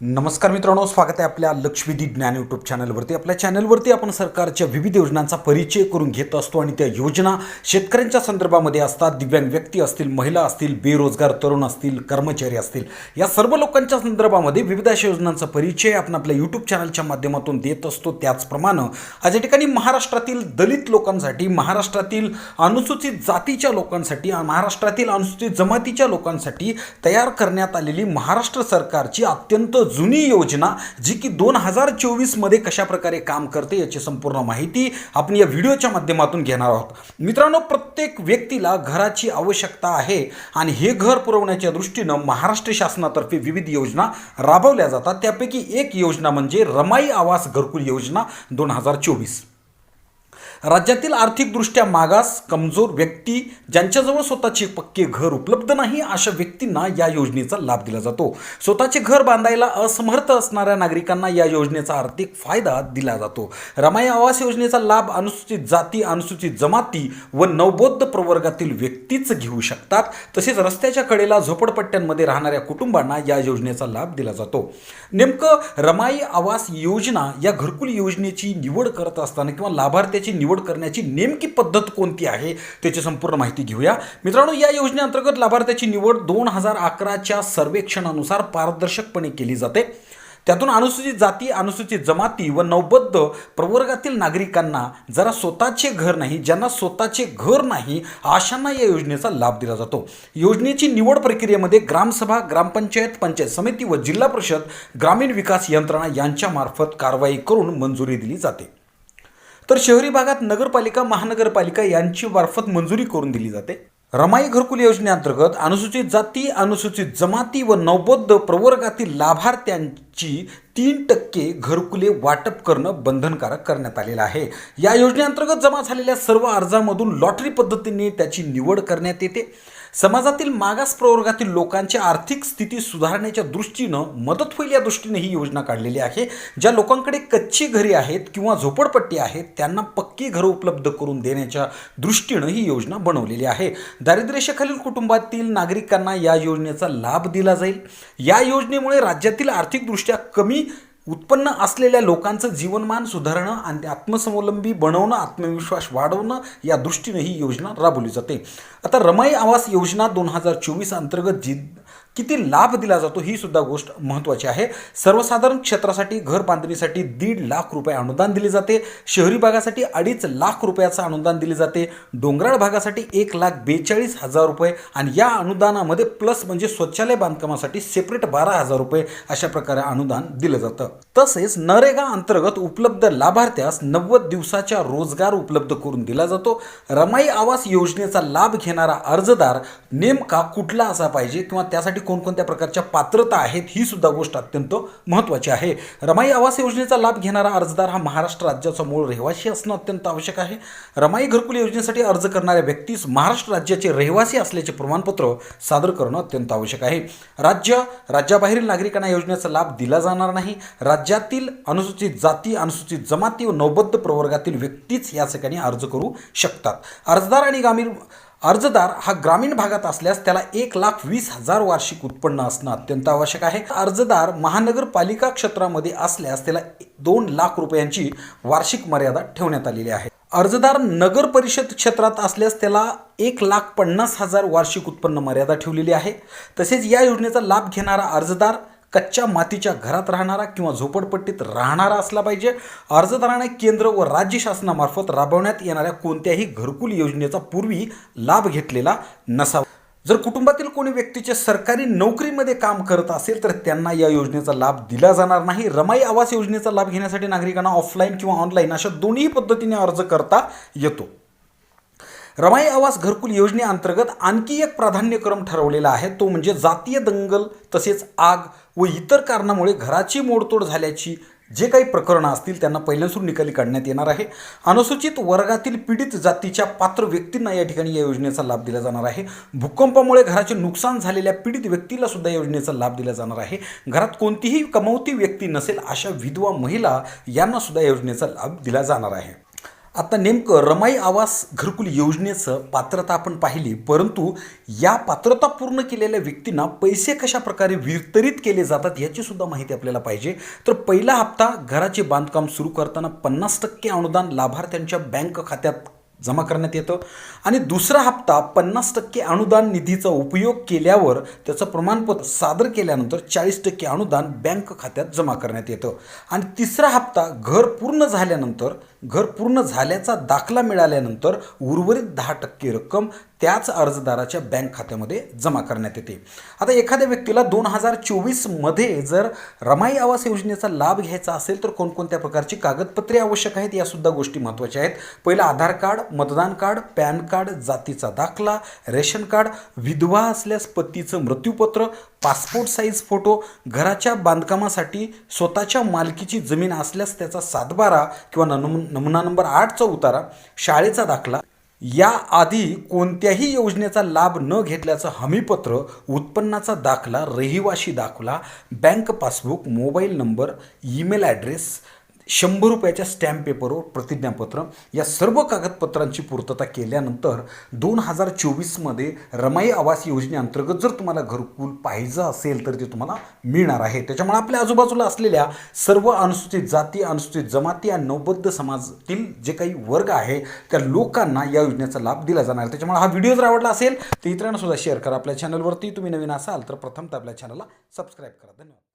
नमस्कार मित्रांनो स्वागत आहे आपल्या लक्षवेधी ज्ञान यूट्यूब चॅनलवरती आपल्या चॅनलवरती आपण सरकारच्या विविध योजनांचा परिचय करून घेत असतो आणि त्या योजना शेतकऱ्यांच्या संदर्भामध्ये असतात. दिव्यांग व्यक्ती असतील महिला असतील बेरोजगार तरुण असतील कर्मचारी असतील. या सर्व लोकांच्या संदर्भामध्ये विविध अशा योजनांचा परिचय आपण आपल्या यूट्यूब चॅनलच्या माध्यमातून देत असतो. त्याचप्रमाणे आज या ठिकाणी महाराष्ट्रातील दलित लोकांसाठी महाराष्ट्रातील अनुसूचित जातीच्या लोकांसाठी महाराष्ट्रातील अनुसूचित जमातीच्या लोकांसाठी तयार करण्यात आलेली महाराष्ट्र सरकारची अत्यंत जुनी योजना जी की दोन हजार चोवीसमध्ये कशा प्रकारे काम करते याची संपूर्ण माहिती आपण या व्हिडिओच्या माध्यमातून घेणार आहोत. मित्रांनो प्रत्येक व्यक्तीला घराची आवश्यकता आहे आणि हे घर पुरवण्याच्या दृष्टीनं महाराष्ट्र शासनातर्फे विविध योजना राबवल्या जातात. त्यापैकी एक योजना म्हणजे रमाई आवास घरकुल योजना दोन हजार चोवीस. राज्यातील आर्थिकदृष्ट्या मागास कमजोर व्यक्ती ज्यांच्याजवळ स्वतःचे पक्के घर उपलब्ध नाही अशा व्यक्तींना या योजनेचा लाभ दिला जातो. स्वतःचे घर बांधायला असमर्थ असणाऱ्या नागरिकांना या योजनेचा आर्थिक फायदा दिला जातो. रमाई आवास योजनेचा लाभ अनुसूचित जाती अनुसूचित जमाती व नवबौद्ध प्रवर्गातील व्यक्तीच घेऊ शकतात. तसेच रस्त्याच्या कडेला झोपडपट्ट्यांमध्ये राहणाऱ्या कुटुंबांना या योजनेचा लाभ दिला जातो. नेमकं रमाई आवास योजना या घरकुल योजनेची निवड करत असताना किंवा लाभार्थ्याची निवड करण्याची नेमकी पद्धत कोणती आहे त्याची संपूर्ण माहिती घेऊया. मित्रांनो या योजनेअंतर्गत लाभार्थ्याची निवड दोन हजार अकराच्या सर्वेक्षणानुसार पारदर्शकपणे केली जाते. त्यातून अनुसूचित जाती अनुसूचित जमाती व नौबद्ध प्रवर्गातील नागरिकांना जरा स्वतःचे घर नाही ज्यांना स्वतःचे घर नाही अशांना या योजनेचा लाभ दिला जातो. योजनेची निवड प्रक्रियेमध्ये ग्रामसभा ग्रामपंचायत पंचायत समिती व जिल्हा परिषद ग्रामीण विकास यंत्रणा यांच्यामार्फत कारवाई करून मंजुरी दिली जाते. तर शहरी भागात नगरपालिका महानगरपालिका यांची मार्फत मंजुरी करून दिली जाते. रमाई घरकुल योजनेअंतर्गत अनुसूचित जाती अनुसूचित जमाती व नवबद्ध प्रवर्गातील लाभार्थ्यांची तीन टक्के घरकुले वाटप करणं बंधनकारक करण्यात आलेलं आहे. या योजनेअंतर्गत जमा झालेल्या सर्व अर्जामधून लॉटरी पद्धतीने त्याची निवड करण्यात येते. समाजातील मागास प्रवर्गातील लोकांची आर्थिक स्थिती सुधारण्याच्या दृष्टीनं मदत होईल या दृष्टीने ही योजना काढलेली आहे. ज्या लोकांकडे कच्ची घरे आहेत किंवा झोपडपट्टी आहेत त्यांना पक्की घरं उपलब्ध करून देण्याच्या दृष्टीनं ही योजना बनवलेली आहे. दारिद्र्यरेषेखालील कुटुंबातील नागरिकांना या योजनेचा लाभ दिला जाईल. या योजनेमुळे राज्यातील आर्थिकदृष्ट्या कमी उत्पन्न असलेल्या लोकांचं जीवनमान सुधारणं आणि आत्मस्वावलंबी बनवणं आत्मविश्वास वाढवणं या दृष्टीने ही योजना राबवली जाते. आता रमाई आवास योजना दोन हजार चोवीस अंतर्गत जी किती लाभ दिला जातो ही सुद्धा गोष्ट महत्त्वाची आहे. सर्वसाधारण क्षेत्रासाठी घर बांधणीसाठी दीड लाख रुपये अनुदान दिले जाते. शहरी भागासाठी अडीच लाख रुपयाचं अनुदान दिले जाते. डोंगराळ भागासाठी एक लाख बेचाळीस हजार रुपये आणि या अनुदानामध्ये प्लस म्हणजे शौचालय बांधकामासाठी सेपरेट बारा हजार रुपये अशा प्रकारे अनुदान दिलं जातं. तसेच नरेगा अंतर्गत उपलब्ध लाभार्थ्यास नव्वद दिवसाच्या रोजगार उपलब्ध करून दिला जातो. रमाई आवास योजनेचा लाभ घेणारा अर्जदार नेमका कुठला असा पाहिजे किंवा त्यासाठी कोणकोणत्या प्रकारच्या पात्रता आहेत ही सुद्धा गोष्ट अत्यंत महत्त्वाची आहे. रमाई आवास योजनेचा लाभ घेणारा अर्जदार हा महाराष्ट्र राज्याचा मूळ रहिवासी असणं अत्यंत आवश्यक आहे. रमाई घरकुल योजनेसाठी अर्ज करणाऱ्या व्यक्तीस महाराष्ट्र राज्याचे रहिवासी असल्याचे प्रमाणपत्र सादर करणं अत्यंत आवश्यक आहे. राज्य राज्याबाहेरील नागरिकांना योजनेचा लाभ दिला जाणार नाही. राज्यातील अनुसूचित जाती अनुसूचित जमाती व नौबद्ध प्रवर्गातील व्यक्तीच या ठिकाणी अर्ज करू शकतात. अर्जदार आणि ग्रामीण अर्जदार हा ग्रामीण भागात असल्यास त्याला एक लाख वीस हजार वार्षिक उत्पन्न असणं अत्यंत आवश्यक आहे. अर्जदार महानगरपालिका क्षेत्रामध्ये असल्यास त्याला दोन लाख रुपयांची वार्षिक मर्यादा ठेवण्यात आलेली आहे. अर्जदार नगर परिषद क्षेत्रात असल्यास त्याला एक लाख पन्नास हजार वार्षिक उत्पन्न मर्यादा ठेवलेली आहे. तसेच या योजनेचा लाभ घेणारा अर्जदार कच्च्या मातीच्या घरात राहणारा किंवा झोपडपट्टीत राहणारा असला पाहिजे. अर्जदाराने केंद्र व राज्य शासनामार्फत राबवण्यात येणाऱ्या कोणत्याही घरकुल योजनेचा पूर्वी लाभ घेतलेला नसावा. जर कुटुंबातील कोणी व्यक्तीचे सरकारी नोकरीमध्ये काम करत असेल तर त्यांना या योजनेचा लाभ दिला जाणार नाही. रमाई आवास योजनेचा लाभ घेण्यासाठी नागरिकांना ऑफलाईन किंवा ऑनलाईन अशा दोन्ही पद्धतीने अर्ज करता येतो. रमाई आवास घरकुल योजनेअंतर्गत आणखी एक प्राधान्यक्रम ठरवलेला आहे. तो म्हणजे जातीय दंगल तसेच आग व इतर कारणामुळे घराची मोडतोड झाल्याची जे काही प्रकरणं असतील त्यांना पहिल्यांसून निकाली काढण्यात येणार आहे. अनुसूचित वर्गातील पीडित जातीच्या पात्र व्यक्तींना या ठिकाणी या योजनेचा लाभ दिला जाणार आहे. भूकंपामुळे घराचे नुकसान झालेल्या पीडित व्यक्तीला सुद्धा योजनेचा लाभ दिला जाणार आहे. घरात कोणतीही कमवती व्यक्ती नसेल अशा विधवा महिला यांना सुद्धा योजनेचा लाभ दिला जाणार आहे. आता नेमकं रमाई आवास घरकुल योजनेचं पात्रता आपण पाहिली परंतु या पात्रता पूर्ण केलेल्या व्यक्तींना पैसे कशा प्रकारे वितरित केले जातात याची सुद्धा माहिती आपल्याला पाहिजे. तर पहिला हप्ता घराचे बांधकाम सुरू करताना पन्नास टक्के अनुदान लाभार्थ्यांच्या बँक खात्यात जमा करण्यात येतं. आणि दुसरा हप्ता पन्नास टक्के अनुदान निधीचा उपयोग केल्यावर त्याचं प्रमाणपत्र सादर केल्यानंतर चाळीस टक्के अनुदान बँक खात्यात जमा करण्यात येतं. आणि तिसरा हप्ता घर पूर्ण झाल्यानंतर घर पूर्ण झाल्याचा दाखला मिळाल्यानंतर उर्वरित दहा टक्के रक्कम त्याच अर्जदाराच्या बँक खात्यामध्ये जमा करण्यात येते. आता एखाद्या व्यक्तीला दोन हजार चोवीसमध्ये जर रमाई आवास योजनेचा लाभ घ्यायचा असेल तर कोणकोणत्या प्रकारची कागदपत्रे आवश्यक आहेत? यासुद्धा गोष्टी महत्त्वाच्या आहेत. पहिलं आधार कार्ड मतदान कार्ड पॅन कार्ड जातीचा दाखला रेशन कार्ड विधवा असल्यास पतीचं मृत्यूपत्र पासपोर्ट साईज फोटो घराच्या बांधकामासाठी स्वतःच्या मालकीची जमीन असल्यास त्याचा सातबारा किंवा नम नमुना नंबर आठचा उतारा शाळेचा दाखला. या आधी कोणत्याही योजनेचा लाभ न घेतल्याचं हमीपत्र उत्पन्नाचा दाखला रहिवाशी दाखला bank passbook mobile number email address शंभर रुपयाच्या स्टॅम्प पेपरवर प्रतिज्ञापत्र या सर्व कागदपत्रांची पूर्तता केल्यानंतर दोन हजार चोवीसमध्ये रमाई आवास योजनेअंतर्गत जर तुम्हाला घरकुल पाहिजे असेल तर ते तुम्हाला मिळणार आहे. त्याच्यामुळे आपल्या आजूबाजूला असलेल्या सर्व अनुसूचित जाती अनुसूचित जमाती आणि नवबद्ध समाजातील जे काही वर्ग आहे त्या लोकांना या योजनेचा लाभ दिला जाणार आहे. त्याच्यामुळे हा व्हिडिओ जर आवडला असेल तर इतरांना सुद्धा शेअर करा. आपल्या चॅनलवरती तुम्ही नवीन असाल तर प्रथमतः आपल्या चॅनलला सबस्क्राईब करा. धन्यवाद.